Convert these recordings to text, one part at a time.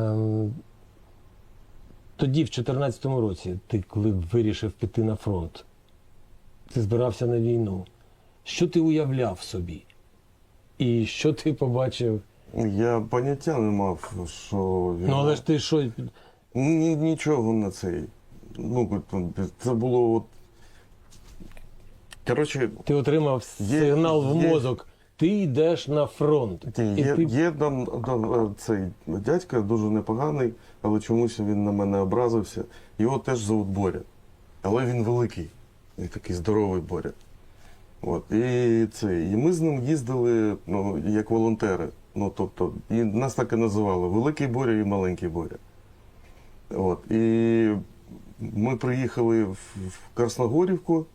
Ем, Тоді, в 2014 році, ти коли вирішив піти на фронт, ти збирався на війну. Що ти уявляв собі? І що ти побачив? Я поняття не мав, що він. Ну, але ж ти що? Ні, нічого на цей. Ну, це було от. Коротше, Ти отримав Є- сигнал в є- мозок. Ти йдеш на фронт. І є, ти... є там, там е, цей дядька дуже непоганий, але чомусь він на мене образився. Його теж зовут Боря. Але він великий. І такий здоровий Боря. От. І, це, і ми з ним їздили ну, як волонтери. Ну, тобто, і нас так і називали Великий Боря і Маленький Боря. От. І ми приїхали в в Красногорівку,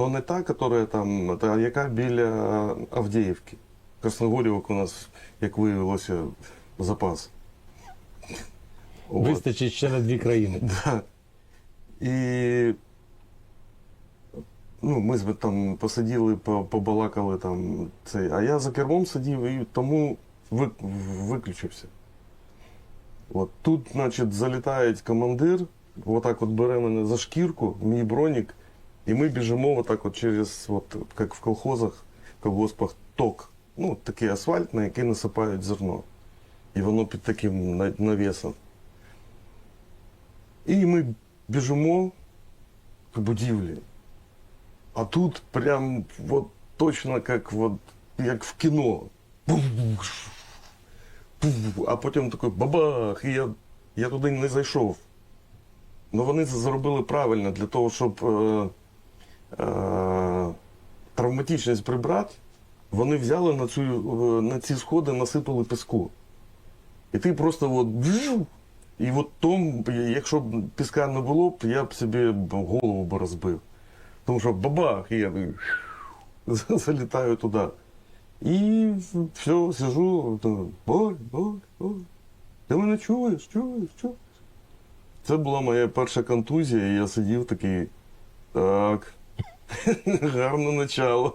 але не та, яка там, та яка біля Авдіївки. Красногорівок у нас, як виявилося, запас. От. Вистачить ще на дві країни. Да. І ну, ми там посиділи, побалакали там цей. А я за кермом сидів і тому ви- виключився. От тут, значить, залітає командир, отак от бере мене за шкірку, мій бронік, і ми біжимо отак от через, от, як в колхозах, в колгоспах, ток. Ну, такий асфальт, на який насипають зерно. І воно під таким на- навісом. І ми біжимо к будівлі. А тут прям вот точно як, вот, як в кіно. А потім такий бабах, і я, я туди не зайшов. Ну вони це зробили правильно для того, щоб е, травматичність прибрати, вони взяли на, цю, е, на ці сходи, насипали піску. І ти просто от і от том, якщо б піска не було б, я б собі голову б розбив. Тому що бабах, і я залітаю туди. І все, сижу, боль, боль, боль. Ти мене чуєш, чуєш, чуєш. Це була моя перша контузія, і я сидів такий. Так. Гарне начало.